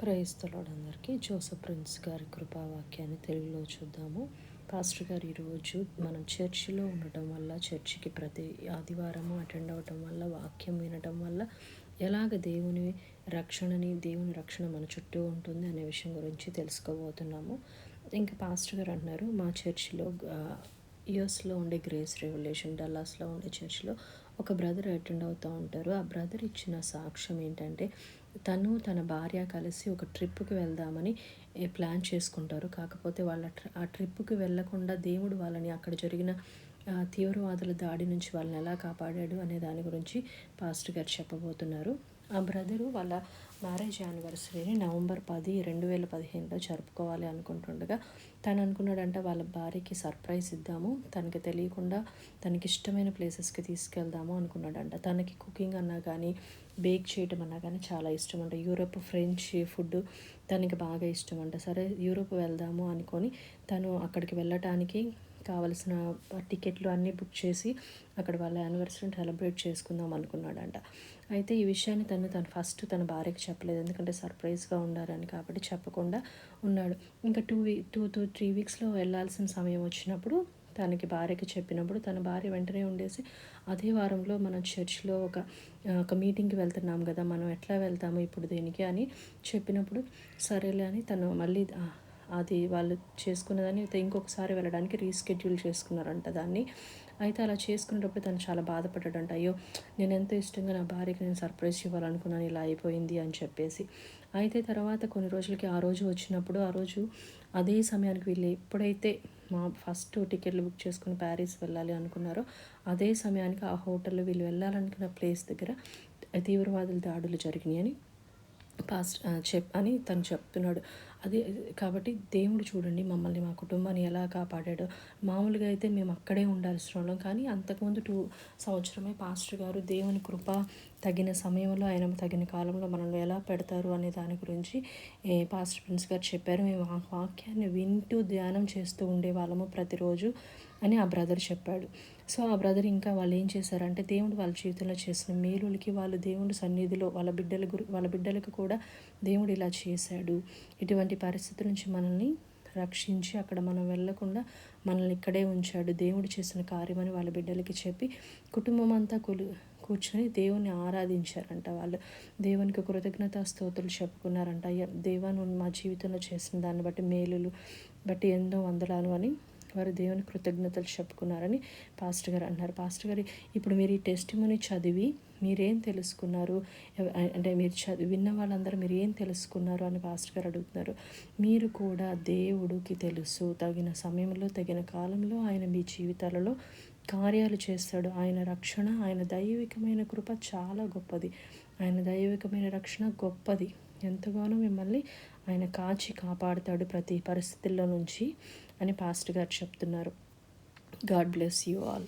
క్రైస్తవుడు అందరికీ Joseph prince గారి కృపావాక్యాన్ని తెలుగులో చూద్దాము. పాస్టర్ గారు ఈరోజు మనం చర్చిలో ఉండటం వల్ల చర్చికి ప్రతి ఆదివారము అటెండ్ అవ్వటం వల్ల వాక్యం వినటం వల్ల ఎలాగ దేవుని రక్షణని దేవుని రక్షణ మన చుట్టూ ఉంటుంది అనే విషయం గురించి తెలుసుకోబోతున్నాము. ఇంకా పాస్టర్ గారు అంటున్నారు మా చర్చిలో యుఎస్లో ఉండే గ్రేస్ రెవల్యూషన్ డల్లాస్లో ఉండే చర్చిలో ఒక బ్రదర్ అటెండ్ అవుతూ ఉంటారు. ఆ బ్రదర్ ఇచ్చిన సాక్ష్యం ఏంటంటే తను తన భార్య కలిసి ఒక ట్రిప్కి వెళ్దామని ప్లాన్ చేసుకుంటారు. కాకపోతే వాళ్ళ ఆ ట్రిప్కి వెళ్ళకుండా దేవుడు వాళ్ళని అక్కడ జరిగిన తీవ్రవాదుల దాడి నుంచి వాళ్ళని ఎలా కాపాడాడు అనే దాని గురించి పాస్టర్ గారు చెప్పబోతున్నారు. ఆ బ్రదరు వాళ్ళ మ్యారేజ్ యానివర్సరీని నవంబర్ పది రెండు వేల పదిహేనులో జరుపుకోవాలి అనుకుంటుండగా తను అనుకున్నాడంట వాళ్ళ భార్యకి సర్ప్రైజ్ ఇద్దాము తనకి తెలియకుండా తనకి ఇష్టమైన ప్లేసెస్కి తీసుకెళ్దాము అనుకున్నాడంట. తనకి కుకింగ్ అన్నా కానీ బేక్ చేయటం అన్నా కానీ చాలా ఇష్టం అంట యూరోప్ ఫ్రెంచ్ ఫుడ్ తనకి బాగా ఇష్టం అంట సరే యూరోప్ వెళ్దాము అనుకొని తను అక్కడికి వెళ్ళటానికి కావలసిన టికెట్లు అన్నీ బుక్ చేసి అక్కడ వాళ్ళ యానివర్సరీని సెలబ్రేట్ చేసుకుందాం అనుకున్నాడంట. అయితే ఈ విషయాన్ని తను తను ఫస్ట్ తన భార్యకి చెప్పలేదు. ఎందుకంటే సర్ప్రైజ్గా ఉండాలని కాబట్టి చెప్పకుండా ఉన్నాడు. ఇంకా two V two two three వీక్స్లో వెళ్ళాల్సిన సమయం వచ్చినప్పుడు తనకి భార్యకి చెప్పినప్పుడు తన భార్య వెంటనే ఉండేసి అదే వారంలో మనం చర్చ్లో ఒక ఒక మీటింగ్కి వెళ్తున్నాం కదా మనం ఎట్లా వెళ్తాము ఇప్పుడు దీనికి అని చెప్పినప్పుడు సరేలే అని తను మళ్ళీ అది వాళ్ళు చేసుకున్నదాన్ని ఇంకొకసారి వెళ్ళడానికి రీస్కెడ్యూల్ చేసుకున్నారంట దాన్ని. అయితే అలా చేసుకునేటప్పుడు తను చాలా బాధపడ్డాడంట. అయ్యో నేను ఎంతో ఇష్టంగా నా భార్యకి నేను సర్ప్రైజ్ ఇవ్వాలనుకున్నాను ఇలా అయిపోయింది అని చెప్పేసి. అయితే తర్వాత కొన్ని రోజులకి ఆ రోజు వచ్చినప్పుడు ఆ రోజు అదే సమయానికి వీళ్ళు ఎప్పుడైతే మా ఫస్ట్ టికెట్లు బుక్ చేసుకుని ప్యారిస్ వెళ్ళాలి అనుకున్నారో అదే సమయానికి ఆ హోటల్లో వీళ్ళు వెళ్ళాలనుకున్న ప్లేస్ దగ్గర తీవ్రవాదుల దాడులు జరిగినాయి అని పాస్ట్ చెప్ అని తను చెప్తున్నాడు. అది కాబట్టి దేవుడు చూడండి మమ్మల్ని మా కుటుంబాన్ని ఎలా కాపాడాడో. మామూలుగా అయితే మేము అక్కడే ఉండాల్సిన వాళ్ళం. కానీ అంతకుముందు టూ సంవత్సరమే పాస్టర్ గారు దేవుని కృప తగిన సమయంలో ఆయన తగిన కాలంలో మనల్ని ఎలా పెడతారు అనే దాని గురించి పాస్టర్ ప్రిన్స్ గారు చెప్పారు. మేము ఆ వాక్యాన్ని వింటూ ధ్యానం చేస్తూ ఉండేవాళ్ళము ప్రతిరోజు అని ఆ బ్రదర్ చెప్పాడు. సో ఆ బ్రదర్ ఇంకా వాళ్ళు ఏం చేశారంటే దేవుడు వాళ్ళ జీవితంలో చేసిన మేలులకి వాళ్ళు దేవుడి సన్నిధిలో వాళ్ళ బిడ్డల గురి వాళ్ళ బిడ్డలకు కూడా దేవుడు ఇలా చేశాడు. ఇటువంటి పరిస్థితి నుంచి మనల్ని రక్షించి అక్కడ మనం వెళ్ళకుండా మనల్ని ఇక్కడే ఉంచాడు. దేవుడు చేసిన కార్యమని వాళ్ళ బిడ్డలకి చెప్పి కుటుంబం అంతా కొలు కూర్చొని దేవుని ఆరాధించారంట వాళ్ళు. దేవునికి కృతజ్ఞత స్తోతులు చెప్పుకున్నారంట. దేవాను మా జీవితంలో చేసిన దాన్ని బట్టి మేలులు బట్టి ఎన్నో వందలాలు అని వారు దేవుని కృతజ్ఞతలు చెప్పుకున్నారని పాస్టర్ గారు అన్నారు పాస్టర్ గారు ఇప్పుడు మీరు ఈ టెస్ట్ చదివి మీరేం తెలుసుకున్నారు? అంటే మీరు చదివి విన్న వాళ్ళందరూ మీరు ఏం తెలుసుకున్నారు? అని పాస్టర్ గారు అడుగుతున్నారు. మీరు కూడా దేవుడికి తెలుసు. తగిన సమయంలో తగిన కాలంలో ఆయన మీ జీవితాలలో కార్యాలు చేస్తాడు. ఆయన రక్షణ ఆయన దైవికమైన కృప చాలా గొప్పది. ఆయన దైవికమైన రక్షణ గొప్పది. ఎంతగానో మిమ్మల్ని ఆయన కాచి కాపాడుతాడు ప్రతి పరిస్థితుల్లో నుంచి అని పాస్టర్ గారు చెప్తున్నారు. God bless you all.